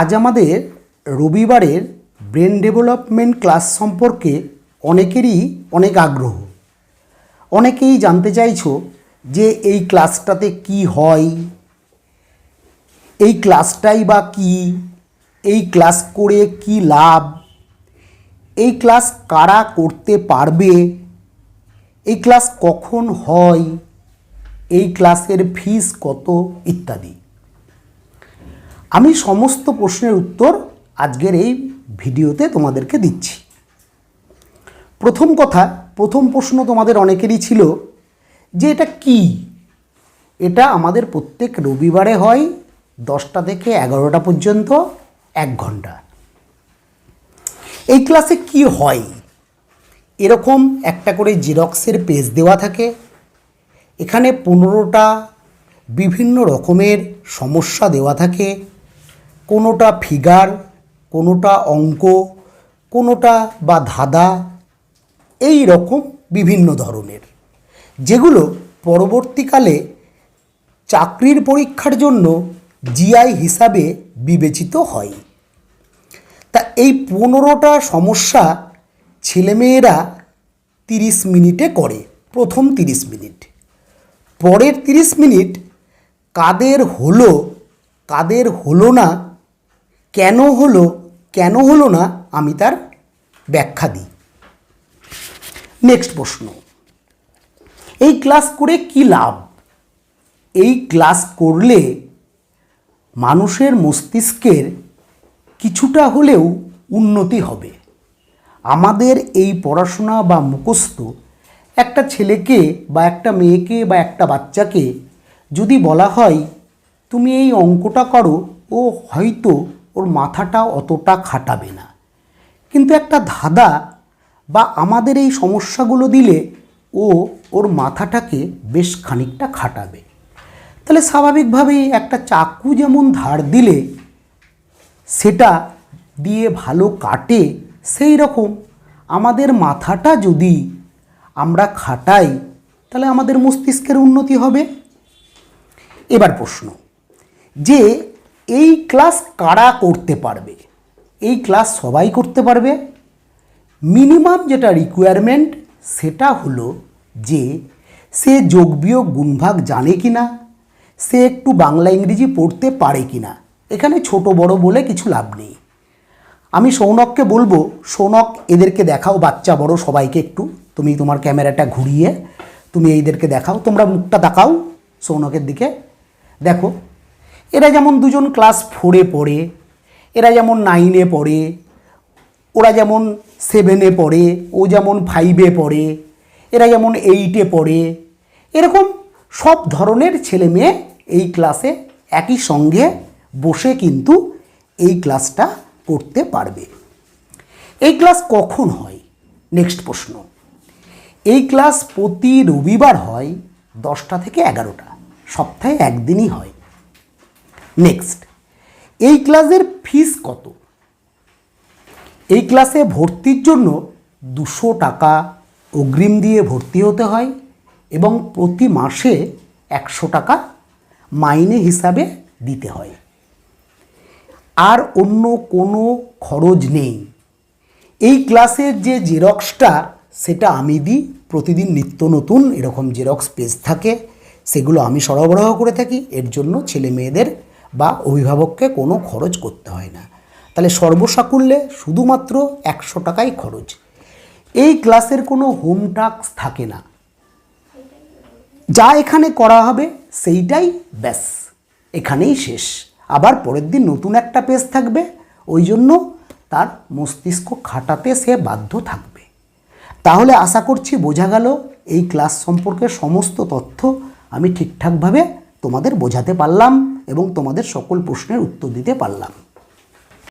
আজ আমাদের রবিবারের ব্রেন ডেভেলপমেন্ট ক্লাস সম্পর্কে অনেকেরই অনেক আগ্রহ। অনেকেই জানতে চাইছো যে এই ক্লাসটাতে কি হয়, এই ক্লাসটাই বা কি, এই ক্লাস করে কি লাভ, এই ক্লাস কারা করতে পারবে, এই ক্লাস কখন হয়, এই ক্লাসের ফিস কত ইত্যাদি। আমি সমস্ত প্রশ্নের উত্তর আজকের এই ভিডিওতে তোমাদেরকে দিচ্ছি। প্রথম কথা, প্রথম প্রশ্ন তোমাদের অনেকেরই ছিল যে এটা কি? এটা আমাদের প্রত্যেক রবিবারে হয় দশটা থেকে এগারোটা পর্যন্ত, এক ঘণ্টা। এই ক্লাসে কি হয়? এরকম একটা করে জেরক্সের পেজ দেওয়া থাকে। এখানে পনেরোটা বিভিন্ন রকমের সমস্যা দেওয়া থাকে। কোনোটা ফিগার, কোনোটা অঙ্ক, কোনোটা বা ধাঁধা, এই রকম বিভিন্ন ধরনের, যেগুলো পরবর্তীকালে চাকরির পরীক্ষার জন্য জিআই হিসাবে বিবেচিত হয়। তা এই পনেরোটা সমস্যা ছেলেমেয়েরা তিরিশ মিনিটে করে, প্রথম তিরিশ মিনিট। পরের তিরিশ মিনিট কাদের হলো কাদের হলো না কেন হলো কেন হলো না আমি তার ব্যাখ্যা দিই। নেক্সট প্রশ্ন। এই ক্লাস করে কি লাভ? এই ক্লাস করলে মানুষের মস্তিষ্কের কিছুটা হলেও উন্নতি হবে। আমাদের এই পড়াশোনা বা মুখস্থ একটা ছেলেকে বা একটা মেয়েকে বা একটা বাচ্চাকে যদি বলা হয়, তুমি এই অঙ্কটা করো, ও হয়তো ওর মাথাটা অতটা খাটাবে না। কিন্তু একটা ধাঁধা বা আমাদের এই সমস্যাগুলো দিলে ও ওর মাথাটাকে বেশ খানিকটা খাটাবে। তাহলে স্বাভাবিকভাবেই একটা চাকু যেমন ধার দিলে সেটা দিয়ে ভালো কাটে, সেই রকম আমাদের মাথাটা যদি আমরা খাটাই, তাহলে আমাদের মস্তিষ্কের উন্নতি হবে। এবার প্রশ্ন, যে এই ক্লাস কারা করতে পারবে? এই ক্লাস সবাই করতে পারবে। মিনিমাম যেটা রিকোয়ারমেন্ট সেটা হলো যে সে যোগ বিয়োগ গুণভাগ জানে কি না সে একটু বাংলা, ইংরেজি পড়তে পারে কি না এখানে ছোট, বড় বলে কিছু লাভ নেই। আমি সৌনককে বলব, সৌনক, এদেরকে দেখাও, বাচ্চা, বড়, সবাইকে একটু। তুমি তোমার ক্যামেরাটা ঘুরিয়ে, তুমি এইদেরকে দেখাও, তোমরা মুখটা দেখাও সৌনকের দিকে। দেখো এরা যেমন দুজন ক্লাস ফোরে পড়ে, এরা যেমন নাইনে পড়ে, ওরা যেমন সেভেনে পড়ে, ও যেমন ফাইভে পড়ে, এরা যেমন এইটে পড়ে, এরকম সব ধরনের ছেলে মেয়ে এই ক্লাসে একই সঙ্গে বসে কিন্তু এই ক্লাসটা করতে পারবে। এই ক্লাস কখন হয়? নেক্সট প্রশ্ন। এই ক্লাস প্রতি রবিবার হয় দশটা থেকে এগারোটা। সপ্তাহে একদিনই হয়। নেক্সট এই ক্লাসের ফিস কত? এই ক্লাসে ভর্তির জন্য দুশো টাকা অগ্রিম দিয়ে ভর্তি হতে হয় এবং প্রতি মাসে একশো টাকা মাইনে হিসাবে দিতে হয়। আর অন্য কোনো খরচ নেই। এই ক্লাসের যে জেরক্সটা সেটা আমি দিই। প্রতিদিন নিত্য নতুন এরকম জেরক্স পেজ থাকে। সেগুলো আমি সরবরাহ করে থাকি। এর জন্য ছেলে মেয়েদের বা অভিভাবককে কোনো খরচ করতে হয় না। তাহলে সর্বসাকুল্যে শুধুমাত্র একশো টাকাই খরচ। এই ক্লাসের কোনো হোম টাস্ক থাকে না। যা এখানে করা হবে সেইটাই ব্যাস, এখানেই শেষ। আবার পরের দিন নতুন একটা পেজ থাকবে, ওই জন্য তার মস্তিষ্ক খাটাতে সে বাধ্য থাকবে। তাহলে আশা করছি বোঝা গেল, এই ক্লাস সম্পর্কে সমস্ত তথ্য আমি ঠিকঠাকভাবে তোমাদের বোঝাতে পারলাম। এবং তোমাদের সকল প্রশ্নের উত্তর দিতে পারলাম।